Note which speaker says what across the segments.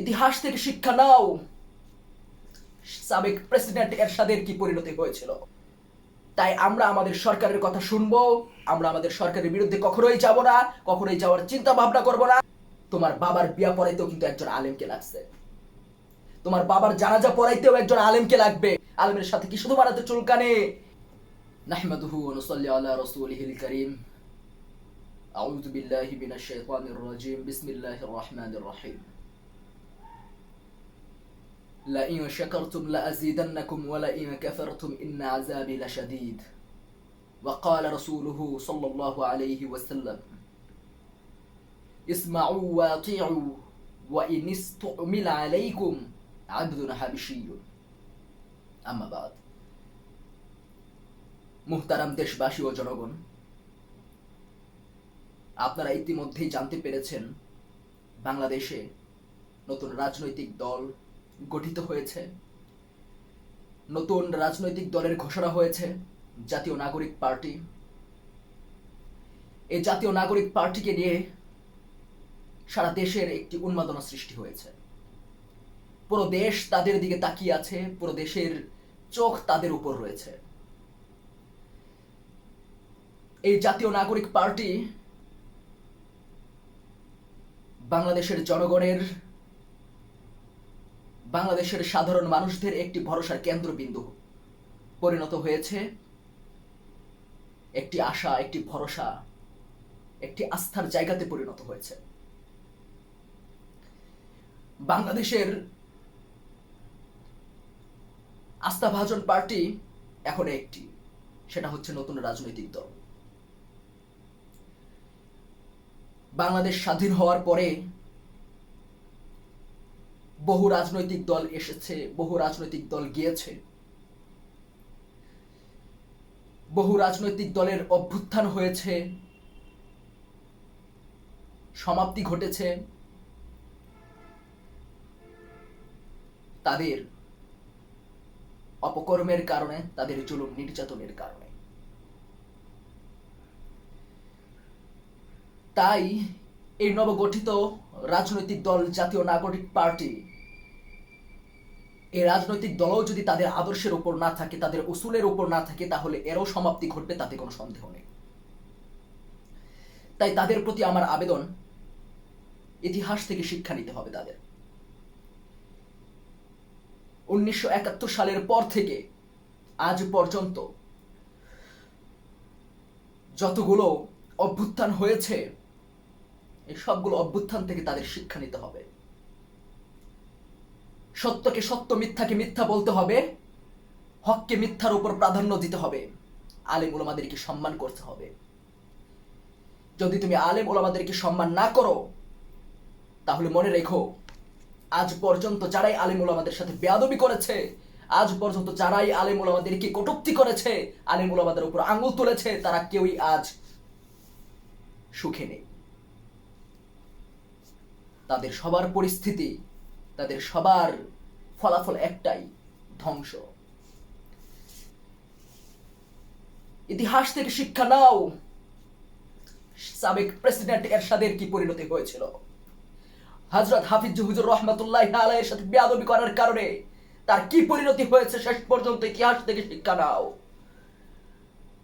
Speaker 1: ইতিহাস থেকে শিক্ষা নাও। সাবেক প্রেসিডেন্ট এরশাদের কি পরিণতি হয়েছিল? তাই আমরা আমাদের সরকারের কথা শুনব। আমরা আমাদের সরকারের বিরুদ্ধে কখনোই যাব না, কখনোই যাওয়ার চিন্তা ভাবনা করব না। তোমার বাবার বিয়া পড়াইতেও কিন্তু একজন আলেমকে লাগছে। তোমার বাবার জানাজা পড়াইতেও একজন আলেমকে লাগবে। আলেমের সাথে কি শুধু বানাতে চুলকানে? নাহমাদুহু ওয়া আলা রাসূলিহিল কারীম। আউযু বিল্লাহি মিনাশ শাইতানির রাজীম। বিসমিল্লাহির রহমানির রহিম। لئن شكرتم لأزيدنكم ولئن كفرتم إن عذابي لشديد وقال رسوله صلى الله عليه وسلم اسمعوا واطيعوا وإن استعمل عليكم عبد حبشي أما بعد মুহতারাম দেশবাসী ও জনগণ আপনারা ইতিমধ্যেই জানতে পেরেছেন বাংলাদেশে নতুন রাজনৈতিক দল গঠিত হয়েছে। নতুন রাজনৈতিক দলের ঘোষণা হয়েছে জাতীয় নাগরিক পার্টি। এই জাতীয় নাগরিক পার্টিকে নিয়ে সারা দেশের একটি উন্মাদনা সৃষ্টি হয়েছে। পুরো দেশ তাদের দিকে তাকিয়ে আছে, পুরো দেশের চোখ তাদের উপর রয়েছে। এই জাতীয় নাগরিক পার্টি বাংলাদেশের জনগণের বাংলাদেশের সাধারণ মানুষদের একটি ভরসার কেন্দ্রবিন্দু। পরিণত হয়েছে একটি আশা, একটি ভরসা, একটি আস্থার জায়গাতে পরিণত হয়েছে। বাংলাদেশের আস্থাভাজন পার্টি এখন একটি, সেটা হচ্ছে নতুন রাজনৈতিক দল। বাংলাদেশ স্বাধীন হওয়ার পরে বহু রাজনৈতিক দল এসেছে, বহু রাজনৈতিক দল গিয়েছে। বহু রাজনৈতিক দলের অভ্যুত্থান হয়েছে। সমাপ্তি ঘটেছে। তাদের অপকর্মের কারণে, তাদের জুলুম নির্যাতনের কারণে। তাই এই নবগঠিত রাজনৈতিক দল, জাতীয় নাগরিক পার্টি। এই রাজনৈতিক দলও যদি তাদের আদর্শের উপর না থাকে, তাদের উসুলের উপর না থাকে, তাহলে এরও সমাপ্তি ঘটবে তাতে কোনো সন্দেহ নেই। তাই তাদের প্রতি আমার আবেদন, ইতিহাস থেকে শিক্ষা নিতে হবে তাদের। উনিশশো একাত্তর সালের পর থেকে, আজ পর্যন্ত, যতগুলো অভ্যুত্থান হয়েছে এই সবগুলো অভ্যুত্থান থেকে তাদের শিক্ষা নিতে হবে। সত্যকে সত্য, মিথ্যাকে মিথ্যা বলতে হবে। হককে মিথ্যার উপর প্রাধান্য দিতে হবে। আলেম ওলামাদেরকে সম্মান করতে হবে। যদি তুমি আলেম ওলামাদেরকে সম্মান না করো, তাহলে মনে রেখো, আজ পর্যন্ত যারাই আলেম ওলামাদের সাথে বেয়াদবি করেছে, আজ পর্যন্ত যারাই আলেম ওলামাদেরকে কটুক্তি করেছে, আলেম ওলামাদের উপর আঙুল তুলেছে, তারা কেউই আজ সুখে নেই। তাদের সবার পরিস্থিতি, তাদের সবার ফলাফল একটাই, ধ্বংস। ইতিহাস থেকে শিক্ষা নাও, সাবেক প্রেসিডেন্ট এরশাদের কি পরিণতি হয়েছিল? হজরত হাফিজ হুজুর রহমতুল্লাহ আলাইয়ের সাথে বেয়াদবি করার কারণে তার কি পরিণতি হয়েছে শেষ পর্যন্ত ইতিহাস থেকে শিক্ষা নাও।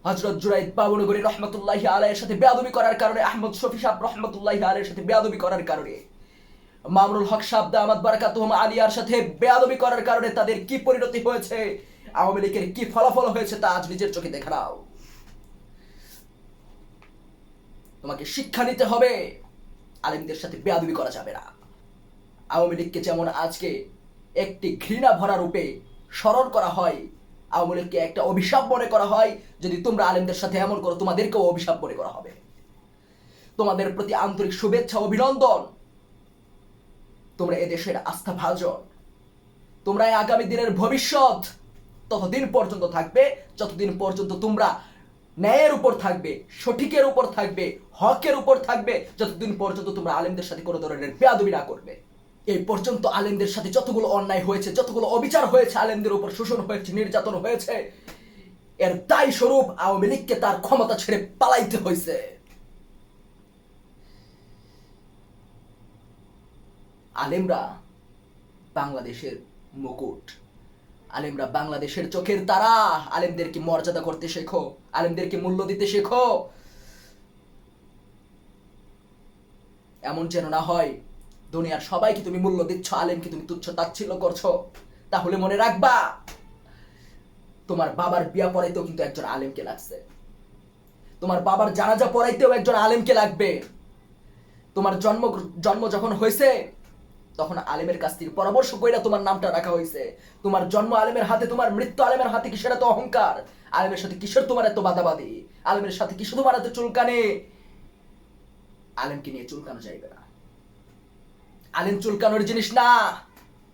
Speaker 1: হজরত জুরাইদ বাবুনগরী রহমতুল্লাহ আলাইয়ের সাথে বেয়াদবি করার কারণে, আহমদ শফি সাহ রহমতুল্লাহ আলাইয়ের সাথে বেয়াদবি করার কারণে মামরুল হক সাহ দামাদ বারাকাতুহম আলিয়ার সাথে বেয়াদবি করার কারণে তাদের কি পরিণতি হয়েছে? আওয়ামী লীগের কি ফলাফল হয়েছে তা আজ নিজের চোখে দেখে নাও। তোমাকে শিক্ষা নিতে হবে, আলেমদের সাথে বেয়াদবি করা যাবে না। আওয়ামী লীগকে যেমন আজকে একটি ঘৃণা ভরা রূপে স্মরণ করা হয়, আওয়ামী লীগকে একটা অভিশাপ মনে করা হয়, যদি তোমরা আলেমদের সাথে এমন করো, তোমাদেরকেও অভিশাপ মনে করা হবে। তোমাদের প্রতি আন্তরিক শুভেচ্ছা, অভিনন্দন। তোমরা এদেশের আস্থা ভাজন। তোমরা আগামী দিনের ভবিষ্যৎ ততদিন পর্যন্ত থাকবে, যতদিন পর্যন্ত তোমরা ন্যায়ের উপর থাকবে, সঠিকের উপর থাকবে, হকের উপর থাকবে, যতদিন পর্যন্ত তোমরা আলেমদের সাথে কোনো ধরনের বেয়াদবি না করবে। এই পর্যন্ত আলেমদের সাথে যতগুলো অন্যায় হয়েছে, যতগুলো অবিচার হয়েছে, আলেমদের উপর শোষণ হয়েছে, নির্যাতন হয়েছে, এর দায় স্বরূপ আওয়ামী লীগকে তার ক্ষমতা ছেড়ে পালাইতে হয়েছে আলেমরা বাংলাদেশের মুকুট। আলেমরা বাংলাদেশের চোখের তারা। আলেমদেরকে মর্যাদা করতে শেখো? আলেমদেরকে মূল্য দিতে শেখো? এমন যেন না হয়, দুনিয়ার সবাইকে তুমি মূল্য দিচ্ছ আলেমকে তুমি তুচ্ছ, তাচ্ছিল্য করছ? তাহলে মনে রাখবা, তোমার বাবার বিয়া পড়াইতেও কিন্তু একজন আলেমকে লাগছে। তোমার বাবার জানাজা পড়াইতেও একজন আলেমকে লাগবে। তোমার জন্ম জন্ম যখন হয়েছে তখন আলেমের কাছ থেকে পরামর্শ কইরা তোমার নামটা রাখা হয়েছে তোমার জন্ম আলেমের হাতে, তোমার মৃত্যু আলেমের হাতে কিসের এত অহংকার? আলেমের সাথে কিসের তোমার এত বাদাবাদি? আলেমের সাথে কিসের তোমার এত চুলকানে? আলেমকে নিয়ে চুলকানো যাইবে না। আলেম চুলকানোর জিনিস না।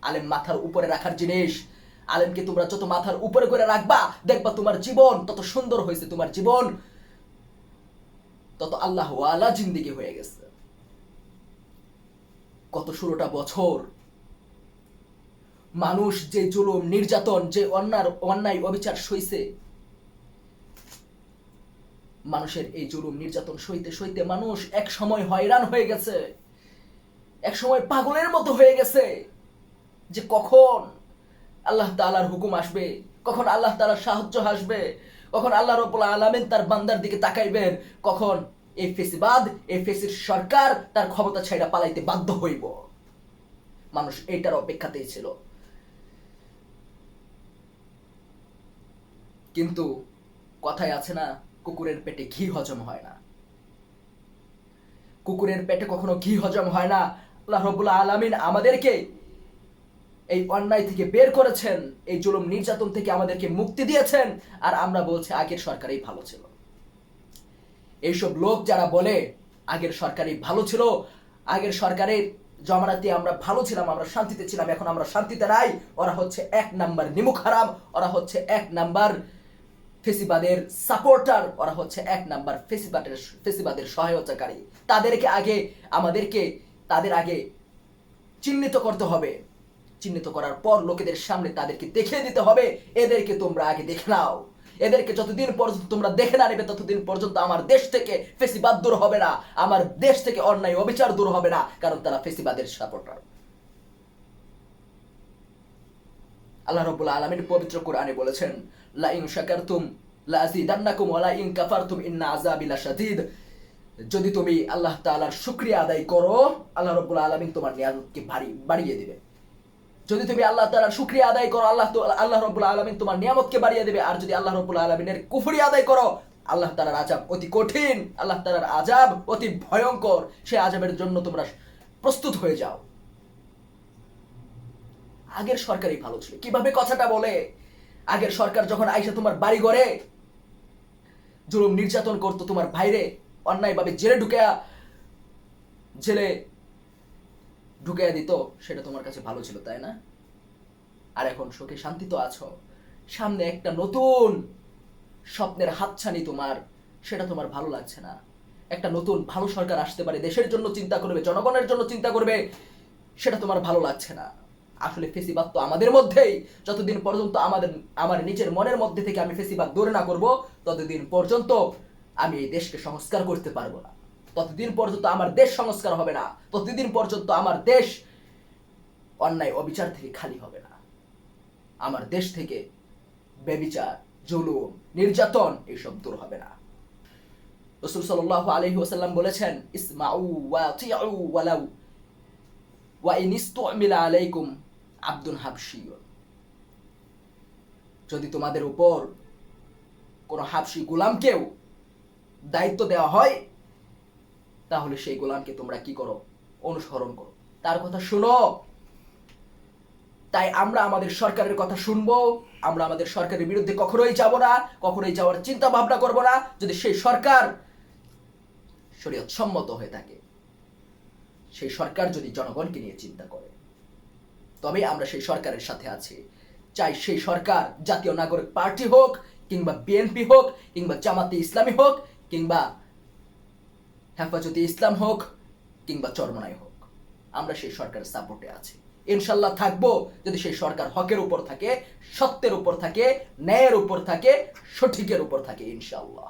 Speaker 1: আলেম মাথার উপরে রাখার জিনিস। আলেমকে তোমরা যত মাথার উপরে করে রাখবা, দেখবা তোমার জীবন তত সুন্দর হয়েছে তোমার জীবন তত আল্লাহ ওয়ালা জিন্দিগি হয়ে গেছে। কত ষোলোটা বছর। মানুষ যে জুলুম, নির্যাতন, যে অন্যার অন্যায় অবিচার সইছে, মানুষের এই জুলুম, নির্যাতন সইতে সইতে মানুষ এক সময় হয়রান হয়ে গেছে। এক সময় পাগলের মতো হয়ে গেছে যে কখন আল্লাহ তাআলার হুকুম আসবে, কখন আল্লাহ তালার সাহায্য আসবে, কখন আল্লাহ রব্বুল আলামিন তার বান্দার দিকে তাকাইবেন, কখন এই ফেসির সরকার তার ক্ষমতা ছেড়া পালাইতে বাধ্য হইব। মানুষ এইটার অপেক্ষাতেই ছিল। কিন্তু কথায় আছে না, কুকুরের পেটে ঘি হজম হয় না। কুকুরের পেটে কখনো ঘি হজম হয় না। আল্লাহ রব্বুল্লাহ আলামিন আমাদেরকে এই অন্যায় থেকে বের করেছেন, এই জুলুম নির্যাতন থেকে আমাদেরকে মুক্তি দিয়েছেন, আর আমরা বলছি আগের সরকারই ভালো ছিল। এইসব লোক যারা বলে, আগের সরকারই ভালো ছিল, আগের সরকারের জমানাতে আমরা ভালো ছিলাম, আমরা শান্তিতে ছিলাম, এখন আমরা শান্তিতে নাই। ওরা হচ্ছে এক নাম্বার নিমুখ হারাম, ওরা হচ্ছে এক নাম্বার ফেসিবাদের সাপোর্টার, ওরা হচ্ছে এক নাম্বার ফেসিবাদের ফেসিবাদের সহায়তাকারী। তাদেরকে আগে আমাদেরকে, তাদের আগে চিহ্নিত করতে হবে। চিহ্নিত করার পর লোকেদের সামনে তাদেরকে দেখিয়ে দিতে হবে। এদেরকে তোমরা আগে দেখে নাও। এদেরকে যতদিন পর্যন্ত তোমরা দেখে না নেবে, ততদিন পর্যন্ত আমার দেশ থেকে ফেসিবাদ দূর হবে না। আমার দেশ থেকে অন্যায় অবিচার দূর হবে না, কারণ তারা ফেসিবাদের সাপোর্টার আল্লাহ রব্বুল আলামিন পবিত্র কোরআনে বলেছেন লা ইন শাকারতুম লা আযীদান্নাকুম ওয়া লা ইন ইন্না আযাবি লাশাদীদ। যদি তুমি আল্লাহ তাআলার শুকরিয়া আদায় করো, আল্লাহ রব্বুল আলামিন তোমার নিয়ামতকে বাড়িয়ে দিবে। যদি তুমি আল্লাহ তাআলার শুকরিয়া আদায় করো, আল্লাহ আল্লাহ রব্বুল আলামিন তোমার নিয়ামতকে বাড়িয়ে দেবে। আর যদি আল্লাহ রব্বুল আলামিনের কুফরি আদায় করো, আল্লাহ তাআলার আযাব অতি কঠিন, আল্লাহ তাআলার আযাব অতি ভয়ঙ্কর। সেই আযাবের জন্য তোমরা প্রস্তুত হয়ে যাও। আগের সরকারই ভালো ছিল। কীভাবে কথাটা বলে? আগের সরকার যখন আইসা তোমার বাড়ি ঘরে, জুলুম নির্যাতন করতো তোমার ভাইরে, অন্যায়ভাবে জেলে ঢুকেয়া, জেলে ঢুকাইয়া দিত, সেটা তোমার কাছে ভালো ছিল, তাই না? আর এখন সুখে শান্তি তো আছো। সামনে একটা নতুন স্বপ্নের হাতছানি তোমার, সেটা তোমার ভালো লাগছে না। একটা নতুন ভালো সরকার আসতে পারে, দেশের জন্য চিন্তা করবে, জনগণের জন্য চিন্তা করবে, সেটা তোমার ভালো লাগছে না। আসলে ফেসিবাদ তো আমাদের মধ্যেই, যতদিন পর্যন্ত আমাদের, আমার নিজের মনের মধ্যে থেকে আমি ফেসিবাদ দূরে না করব, ততদিন পর্যন্ত আমি এই দেশকে সংস্কার করতে পারব না। ততদিন পর্যন্ত আমার দেশ সংস্কার হবে না। ততদিন পর্যন্ত আমার দেশ অন্যায়, অবিচার থেকে খালি হবে না। আমার দেশ থেকে বেবিচার, জুলুম, নির্যাতন এইসব দূর হবে না। রসুল সাল্লাহ আলহি ওসাল্লাম বলেছেন, ইসমাউ ওয়া ওয়ালাউ আলাইকুম আব্দুল হাবশিয়ুন যদি তোমাদের উপর কোনো হাবশি গোলামকেও দায়িত্ব দেওয়া হয় তাহলে সেই গোলামকে তোমরা কি করো? অনুসরণ করো। তার কথা শুনো। তাই আমরা আমাদের সরকারের কথা শুনব। আমরা আমাদের সরকারের বিরুদ্ধে কখনোই যাব না, কখনোই যাওয়ার চিন্তা ভাবনা করব না। যদি সেই সরকার শরীয়ত সম্মত হয়ে থাকে, সেই সরকার যদি জনগণকে নিয়ে চিন্তা করে, তবে আমরা সেই সরকারের সাথে আছি। চাই সেই সরকার জাতীয় নাগরিক পার্টি হোক, কিংবা বিএনপি হোক, কিংবা জামাতে ইসলামী হোক, কিংবা হেফাজতে ইসলাম হোক কিংবা চরমনাই হোক, আমরা সেই সরকারের সাপোর্টে আছি। ইনশাল্লাহ থাকব যদি সেই সরকার হকের উপর থাকে, সত্যের উপর থাকে, ন্যায়ের উপর থাকে, সঠিকের উপর থাকে ইনশাল্লাহ